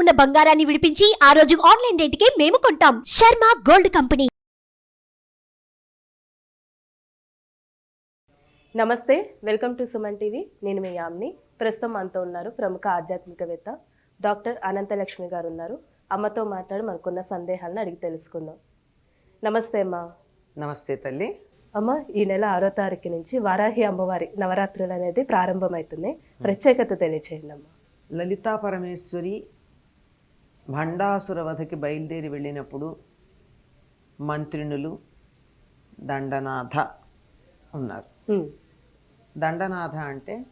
ఉన్న బంగారాన్ని విడిపించి ఆ రోజు ఆన్లైన్ రేటుకే మేము కొంటాం. Sharma gold company. నమస్తే వెల్కమ్ టు సుమన్ టీవీ. నేను మీ యామ్ని. ప్రస్తుతం మనతో ఉన్నారు ప్రముఖ ఆధ్యాత్మికవేత్త డాక్టర్ అనంతలక్ష్మి గారు ఉన్నారు. అమ్మతో మాట్లాడి మనకున్న సందేహాలను అడిగి తెలుసుకుందాం. నమస్తే అమ్మా. నమస్తే తల్లి. అమ్మ ఈ నెల ఆరో తారీఖు నుంచి వారాహి అమ్మవారి నవరాత్రులు అనేది ప్రారంభమవుతుంది ప్రత్యేకత తెలియచేయండి అమ్మా. లలితా పరమేశ్వరి భండాసుర వధకి బయలుదేరి వెళ్ళినప్పుడు మంత్రినులు దండనాథ ఉన్నారు. దండనాథ అంటే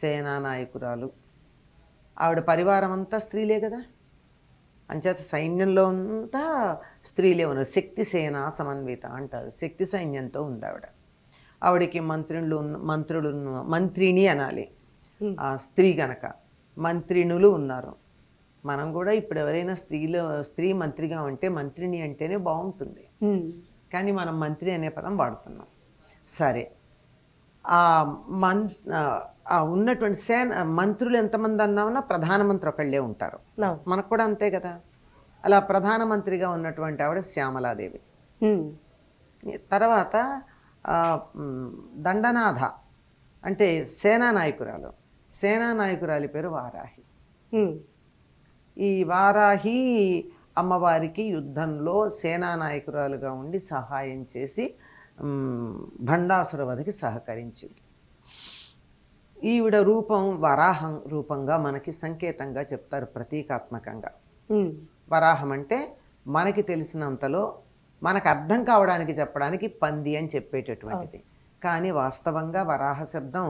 సేనా నాయకురాలు ఆవిడ పరివారం అంతా స్త్రీలే కదా? అంచేత సైన్యంలో అంతా స్త్రీలే ఉన్నారు. శక్తి సేన సమన్విత అంటారు. శక్తి సైన్యంతో ఉంది ఆవిడ. ఆవిడకి మంత్రులు ఉన్న- మంత్రులు మంత్రిని అనాలి. స్త్రీ గనక మంత్రినులు ఉన్నారు. మనం కూడా ఇప్పుడు ఎవరైనా స్త్రీలో స్త్రీ మంత్రిగా ఉంటే మంత్రిని అంటేనే బాగుంటుంది. కానీ మనం మంత్రి అనే పదం వాడుతున్నాం. సరే. ఆ మన్ ఉన్నటువంటి సేన మంత్రులు ఎంతమంది అన్నామన్నా ప్రధానమంత్రి ఒకళ్ళే ఉంటారు. మనకు కూడా అంతే కదా. అలా ప్రధానమంత్రిగా ఉన్నటువంటి ఆవిడ శ్యామలాదేవి. తర్వాత దండనాథ అంటే సేనా నాయకురాలు సేనా నాయకురాలి పేరు వారాహి. ఈ వారాహి అమ్మవారికి యుద్ధంలో సేనా నాయకురాలుగా ఉండి సహాయం చేసి మ్, భండాసుర వధకి సహకరించింది. ఈవిడ రూపం వరాహం రూపంగా మనకి సంకేతంగా చెప్తారు ప్రతీకాత్మకంగా. వరాహం అంటే మనకి తెలిసినంతలో మనకు అర్థం కావడానికి చెప్పడానికి పంది అని చెప్పేటటువంటిది. కానీ వాస్తవంగా వరాహ శబ్దం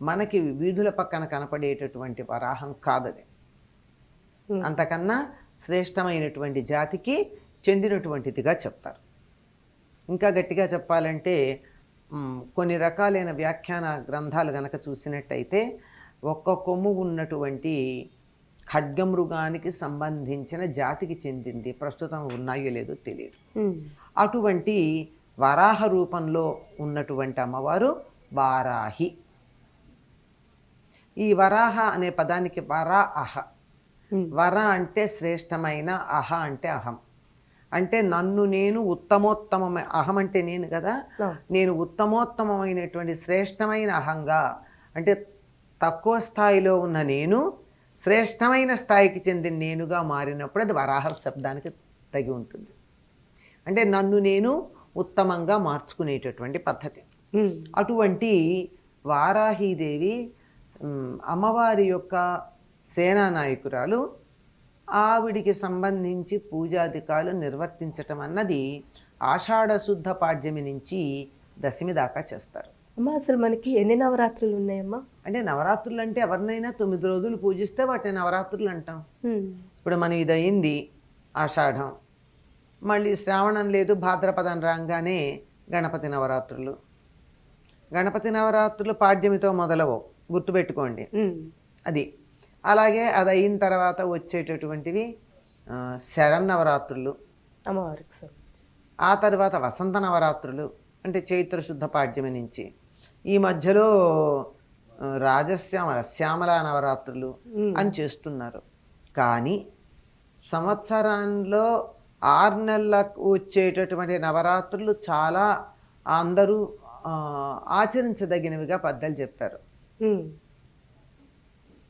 మనకి వీధుల పక్కన కనపడేటటువంటి వరాహం కాదది. అంతకన్నా శ్రేష్టమైనటువంటి జాతికి చెందినటువంటిదిగా చెప్తారు. ఇంకా గట్టిగా చెప్పాలంటే కొన్ని రకాలైన వ్యాఖ్యాన గ్రంథాలు గనక చూసినట్టయితే ఒక్క కొమ్ము ఉన్నటువంటి ఖడ్గమృగానికి సంబంధించిన జాతికి చెందింది. ప్రస్తుతం ఉన్నాయో లేదో తెలియదు. అటువంటి వరాహ రూపంలో ఉన్నటువంటి అమ్మవారు వారాహి. ఈ వరాహ అనే పదానికి వరా అహ వర అంటే శ్రేష్టమైన అహ అంటే అహం. అంటే నన్ను నేను ఉత్తమోత్తమమైన అహం అంటే నేను కదా నేను ఉత్తమోత్తమమైనటువంటి శ్రేష్టమైన అహంగా అంటే తక్కువ స్థాయిలో ఉన్న నేను శ్రేష్టమైన స్థాయికి చెందిన నేనుగా మారినప్పుడు అది వరాహ శబ్దానికి తగి ఉంటుంది. అంటే నన్ను నేను ఉత్తమంగా మార్చుకునేటటువంటి పద్ధతి. అటువంటి వారాహీదేవి అమ్మవారి యొక్క సేనా నాయకురాలు ఆవిడికి సంబంధించి పూజాధికాలు నిర్వర్తించటం అన్నది ఆషాఢ శుద్ధ పాడ్యమి నుంచి దశమి దాకా చేస్తారు. అమ్మ అసలు మనకి ఎన్ని నవరాత్రులు ఉన్నాయమ్మా? అంటే నవరాత్రులు అంటే ఎవరినైనా తొమ్మిది రోజులు పూజిస్తే వాటిని నవరాత్రులు అంటాం. ఇప్పుడు మనం ఇది అయింది ఆషాఢం. మళ్ళీ శ్రావణం లేదు భాద్రపదం రాగానే గణపతి నవరాత్రులు. గణపతి నవరాత్రులు పాడ్యమితో మొదలవు గుర్తుపెట్టుకోండి. అది అలాగే అది అయిన తర్వాత వచ్చేటటువంటివి శరన్నవరాత్రులు అమ్మవారికి సార్. ఆ తర్వాత వసంత నవరాత్రులు అంటే చైత్ర శుద్ధ పాడ్యమి నుంచి. ఈ మధ్యలో రాజశ్యామల శ్యామల నవరాత్రులు అని చేస్తున్నారు. కానీ సంవత్సరంలో ఆరు నెలలకు వచ్చేటటువంటి నవరాత్రులు చాలా అందరూ ఆచరించదగినవిగా పెద్దలు చెప్పారు.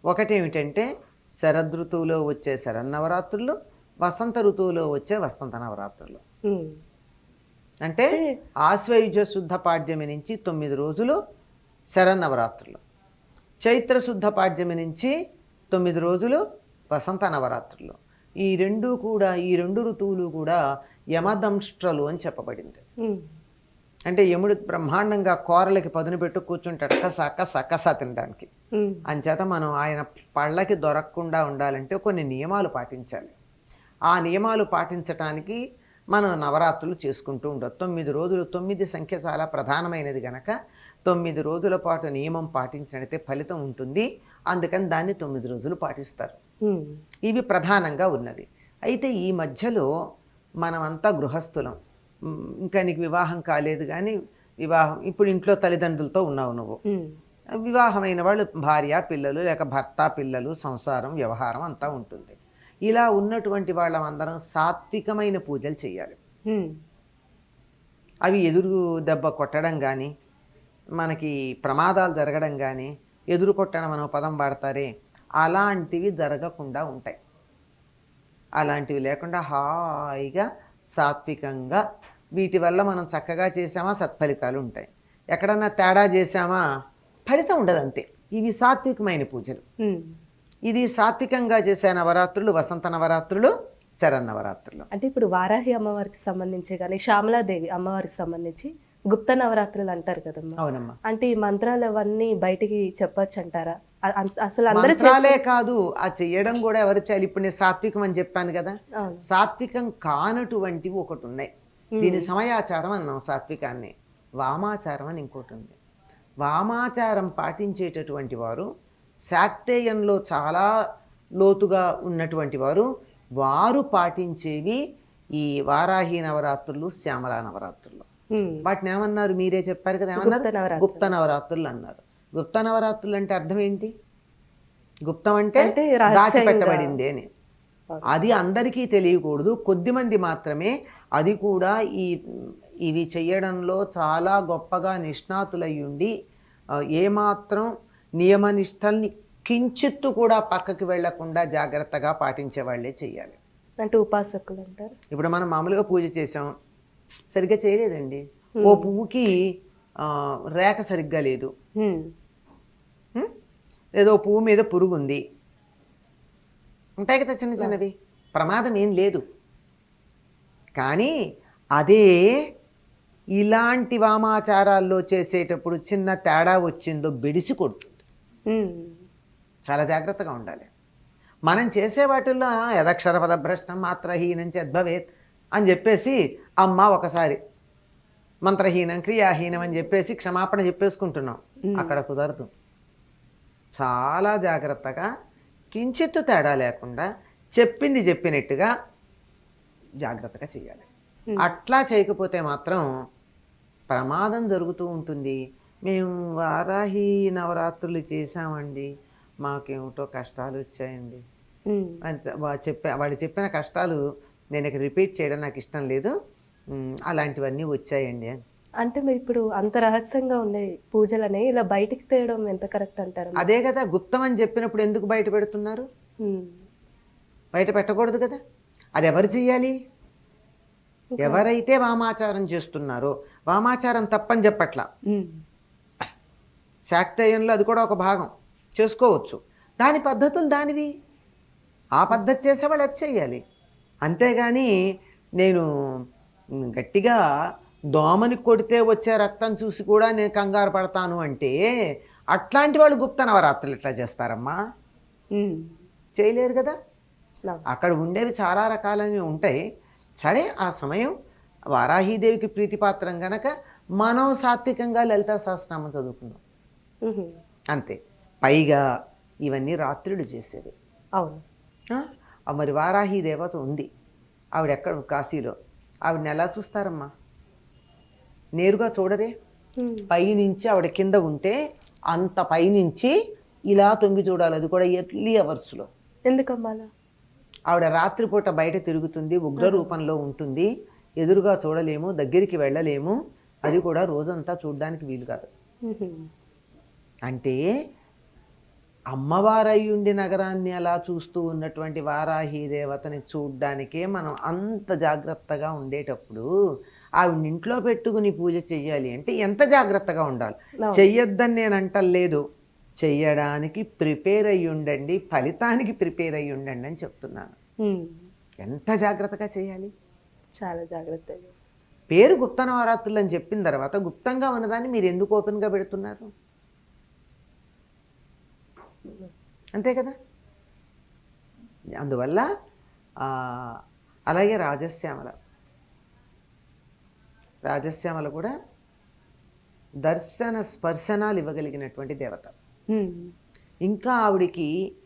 ఒకటేమిటంటే శరదృతువులో వచ్చే శరన్నవరాత్రులు వసంత ఋతువులో వచ్చే వసంత నవరాత్రులు. అంటే ఆశ్వయుజ శుద్ధ పాడ్యమి నుంచి తొమ్మిది రోజులు శరన్నవరాత్రులు. చైత్ర శుద్ధ పాడ్యమి నుంచి తొమ్మిది రోజులు వసంత నవరాత్రులు. ఈ రెండు కూడా ఈ రెండు ఋతువులు కూడా యమదంష్ట్రలు అని చెప్పబడింది. అంటే యముడు బ్రహ్మాండంగా కూరలకి పదును పెట్టు కూర్చుంటాడు. కస కస కస తినడానికి. అంచేత మనం ఆయన పళ్ళకి దొరకకుండా ఉండాలంటే కొన్ని నియమాలు పాటించాలి. ఆ నియమాలు పాటించటానికి మనం నవరాత్రులు చేసుకుంటూ ఉండదు తొమ్మిది రోజులు తొమ్మిది సంఖ్య చాలా ప్రధానమైనది గనక తొమ్మిది రోజుల పాటు నియమం పాటించినట్లయితే ఫలితం ఉంటుంది. అందుకని దాన్ని తొమ్మిది రోజులు పాటిస్తారు. ఇవి ప్రధానంగా ఉన్నవి. అయితే ఈ మధ్యలో మనమంతా గృహస్థులం. ఇంకా నీకు వివాహం కాలేదు కానీ వివాహం ఇప్పుడు ఇంట్లో తల్లిదండ్రులతో ఉన్నావు నువ్వు. వివాహమైన వాళ్ళు భార్య పిల్లలు లేక భర్త పిల్లలు సంసారం వ్యవహారం అంతా ఉంటుంది. ఇలా ఉన్నటువంటి వాళ్ళమందరం సాత్వికమైన పూజలు చేయాలి అవి ఎదురు దెబ్బ కొట్టడం కానీ మనకి ప్రమాదాలు జరగడం కానీ ఎదురు కొట్టడం అనే పదం వాడతారే అలాంటివి జరగకుండా ఉంటాయి. అలాంటివి లేకుండా హాయిగా సాత్వికంగా. వీటి వల్ల మనం చక్కగా చేసామా సత్ఫలితాలు ఉంటాయి. ఎక్కడన్నా తేడా చేసామా ఫలితం ఉండదు అంతే ఇవి సాత్వికమైన పూజలు. ఇది సాత్వికంగా చేసే నవరాత్రులు వసంత నవరాత్రులు శరన్నవరాత్రులు అంటే ఇప్పుడు వారాహి అమ్మవారికి సంబంధించి కానీ శ్యామలాదేవి అమ్మవారికి సంబంధించి గుప్త నవరాత్రులు అంటారు కదమ్మా. అవునమ్మా. అంటే ఈ మంత్రాలు అవన్నీ బయటికి చెప్పొచ్చు అంటారా అసలు అందరూ మంత్రాలే కాదు ఆ చెయ్యడం కూడా ఎవరు చేయాలి? ఇప్పుడు నేను సాత్వికం అని చెప్పాను కదా. సాత్వికం కానటువంటివి ఒకటి ఉన్నాయి. దీని సమయాచారం అన్నాం సాత్వికాన్ని. వామాచారం అని ఇంకోటి ఉంది. వామాచారం పాటించేటటువంటి వారు శాక్తేయంలో చాలా లోతుగా ఉన్నటువంటి వారు వారు పాటించేవి ఈ వారాహి నవరాత్రులు శ్యామల నవరాత్రులు. వాటిని ఏమన్నారు? మీరే చెప్పారు కదా ఏమన్నారు. గుప్త నవరాత్రులు అన్నారు. గుప్త నవరాత్రులు అంటే అర్థం ఏంటి? గుప్తం అంటే. దాచిపెట్టబడింది అని. అది అందరికీ తెలియకూడదు. కొద్దిమంది మాత్రమే అది కూడా ఈ ఇవి చేయడంలో చాలా గొప్పగా నిష్ణాతులై ఉండి ఆ, ఏమాత్రం నియమనిష్టల్ని కించిత్తు కూడా పక్కకి వెళ్ళకుండా జాగ్రత్తగా పాటించే వాళ్ళే చెయ్యాలి. అంటే ఉపాసకులు అంటారు. ఇప్పుడు మనం మామూలుగా పూజ చేసాం సరిగ్గా చేయలేదండి. ఓ పువ్వుకి రేఖ సరిగ్గా లేదు? ఏదో పువ్వు మీద పురుగు ఉంది ఉంటాయి కదా చిన్న చిన్నవి? ప్రమాదం ఏం లేదు. కానీ అదే ఇలాంటి వామాచారాల్లో చేసేటప్పుడు చిన్న తేడా వచ్చిందో బెడిసి కొడుతుంది. చాలా జాగ్రత్తగా ఉండాలి. మనం చేసే వాటిల్లో యదక్షర పదభ్రష్టం మాత్రహీనం చద్భవేత్ అని చెప్పేసి అమ్మ ఒకసారి మంత్రహీనం క్రియాహీనం అని చెప్పేసి క్షమాపణ చెప్పేసుకుంటున్నాం. అక్కడ కుదరదు. చాలా జాగ్రత్తగా కించిత్తు తేడా లేకుండా చెప్పింది చెప్పినట్టుగా జాగ్రత్తగా చేయాలి అట్లా చేయకపోతే మాత్రం ప్రమాదం జరుగుతూ ఉంటుంది. మేము వారాహి నవరాత్రులు చేశామండి. మాకేమిటో కష్టాలు వచ్చాయండి. చెప్పా వాడు చెప్పిన కష్టాలు నేను ఇక్కడ రిపీట్ చేయడం నాకు ఇష్టం లేదు. అలాంటివన్నీ వచ్చాయండి. అని అంటే మీరు ఇప్పుడు అంత రహస్యంగా ఉండే పూజలనే ఇలా బయటికి తేయడం ఎంత కరెక్ట్ అంటారు? అదే కదా గుప్తం అని చెప్పినప్పుడు ఎందుకు బయట పెడుతున్నారు. బయట పెట్టకూడదు కదా. అది ఎవరు చెయ్యాలి? ఎవరైతే వామాచారం చేస్తున్నారో వామాచారం తప్పని చెప్పట్లా. శాక్తేయంలో అది కూడా ఒక భాగం. చేసుకోవచ్చు. దాని పద్ధతులు దానివి. ఆ పద్ధతి చేసేవాళ్ళు అది చెయ్యాలి. అంతేగాని నేను గట్టిగా దోమని కొడితే వచ్చే రక్తం చూసి కూడా నేను కంగారు పడతాను అంటే అట్లాంటి వాళ్ళు గుప్త నవరాత్రులు ఎట్లా చేస్తారమ్మా. చేయలేరు కదా. అక్కడ ఉండేవి చాలా రకాలవి ఉంటాయి. సరే ఆ సమయం వారాహీదేవికి ప్రీతిపాత్రం గనక మనం సాత్వికంగా లలితా సహస్రనామం చదువుకుందాం. అంతే. పైగా ఇవన్నీ రాత్రులు చేసేవి. అవును. మరి వారాహి దేవత ఉంది. ఆవిడ ఎక్కడ కాశీలో. ఆవిడని ఎలా చూస్తారమ్మా? నేరుగా చూడరే. పైనుంచి ఆవిడ కింద ఉంటే అంత పైనుంచి ఇలా తొంగి చూడాలి. అది కూడా ఎర్లీ అవర్స్లో. ఎందుకమ్మా ఆవిడ రాత్రిపూట బయట తిరుగుతుంది ఉగ్ర రూపంలో ఉంటుంది. ఎదురుగా చూడలేము దగ్గరికి వెళ్ళలేము. అది కూడా రోజంతా చూడడానికి వీలు కాదు. ఉహు. అంటే అమ్మవారయ్యుండి నగరాన్ని అలా చూస్తూ ఉన్నటువంటి వారాహి దేవతని చూడ్డానికే మనం అంత జాగ్రత్తగా ఉండేటప్పుడు ఆవిడ ఇంట్లో పెట్టుకుని పూజ చెయ్యాలి అంటే ఎంత జాగ్రత్తగా ఉండాలి. చెయ్యొద్దని నేను అంటలేదు. చెయ్యడానికి ప్రిపేర్ అయ్యి ఉండండి ఫలితానికి ప్రిపేర్ అయ్యి ఉండండి అని చెప్తున్నాను. ఎంత జాగ్రత్తగా చేయాలి చాలా జాగ్రత్తగా పేరు గుప్త నవరాత్రులు అని చెప్పిన తర్వాత గుప్తంగా ఉన్నదాన్ని మీరు ఎందుకు ఓపెన్గా పెడుతున్నారు? అంతే కదా? అందువల్ల అలాగే రాజశ్యామల. రాజశ్యామల కూడా దర్శన స్పర్శనాలు ఇవ్వగలిగినటువంటి దేవత. ఇంకా ఆవిడికి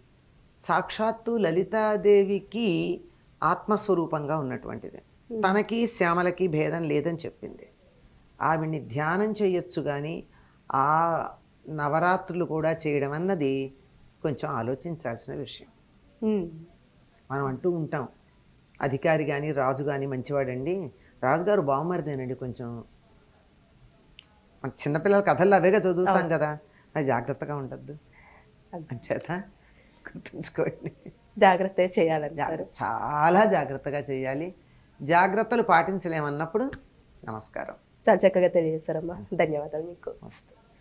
సాక్షాత్తు లలితాదేవికి ఆత్మస్వరూపంగా ఉన్నటువంటిది. తనకి శ్యామలకి భేదం లేదని చెప్పింది. ఆవిడ్ని ధ్యానం చేయొచ్చు కానీ ఆ నవరాత్రులు కూడా చేయడం అన్నది కొంచెం ఆలోచించాల్సిన విషయం. మనం అంటూ ఉంటాం అధికారి కానీ రాజు కానీ మంచివాడండి. రాజుగారు బావమరిదేనండి కొంచెం. చిన్నపిల్లల కథల్లో అవేగా చదువుతాం కదా అది జాగ్రత్తగా ఉండద్దు. అంచేత గుర్తుంచుకోండి. జాగ్రత్త చేయాలంటారు. జా- చాలా జాగ్రత్తగా చేయాలి. జాగ్రత్తలు పాటించలేమన్నప్పుడు నమస్కారం. చాలా చక్కగా తెలియజేస్తారమ్మా. ధన్యవాదాలు మీకు. నమస్తే.